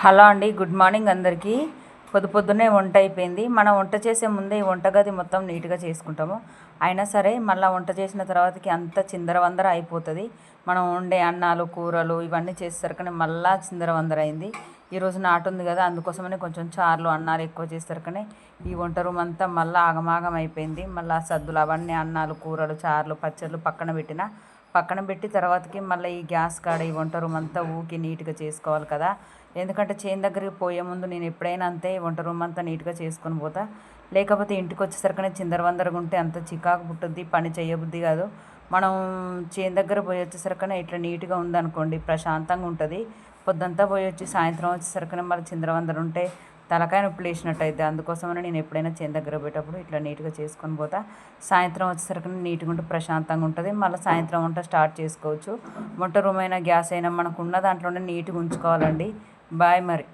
Hello అండి good morning అందరికీ. పొద్దు పొద్దున్నే వంట అయిపోయింది. మనం వంట చేసే ముందే ఈ వంటగది మొత్తం నీట్గా చేసుకుంటాము. అయినా సరే మళ్ళీ వంట చేసిన తర్వాతకి అంత చిందరవందర అయిపోతుంది. మనం వండే అన్నాలు కూరలు ఇవన్నీ చేసేసరికనే మళ్ళా చిందరవందర అయింది. ఈరోజు నాటు ఉంది కదా అందుకోసమని కొంచెం చారులు అన్నాలు ఎక్కువ చేసేసరికనే ఈ వంట రూమ్ అంతా మళ్ళీ ఆగమాగం అయిపోయింది. మళ్ళీ సద్దులు అవన్నీ అన్నాలు కూరలు చారులు పచ్చళ్ళు పక్కన పెట్టిన పక్కన పెట్టి తర్వాతకి మళ్ళీ ఈ గ్యాస్ కాడ ఈ వంట రూమ్ అంతా ఊకి నీట్గా చేసుకోవాలి కదా. ఎందుకంటే చేను దగ్గరికి పోయే ముందు నేను ఎప్పుడైనా అంతే ఈ వంట రూమ్ అంతా నీట్గా చేసుకొని పోతా. లేకపోతే ఇంటికి వచ్చేసరికి చిందరవందరగా ఉంటే అంత చికాకు పుట్టుద్ది పని చేయబుద్ధి కాదు. మనం చేను దగ్గర పోయి వచ్చేసరికనే ఇట్లా నీట్గా ఉందనుకోండి ప్రశాంతంగా ఉంటుంది. పొద్దంతా పోయి వచ్చి సాయంత్రం వచ్చేసరికి మళ్ళీ చిందరవందరు ఉంటే తలకాయ నొప్పి లేచినట్టు అయితే అందుకోసమని నేను ఎప్పుడైనా చేను దగ్గర పోయేటప్పుడు ఇట్లా నీట్గా చేసుకొని పోతా. సాయంత్రం వచ్చేసరికి నీట్గా ఉంటే ప్రశాంతంగా ఉంటుంది. మళ్ళీ సాయంత్రం వంట స్టార్ట్ చేసుకోవచ్చు. వంట రూమ్ అయినా గ్యాస్ అయినా మనకు ఉన్న దాంట్లోనే నీట్గా ఉంచుకోవాలండి. బాయ్ మరి.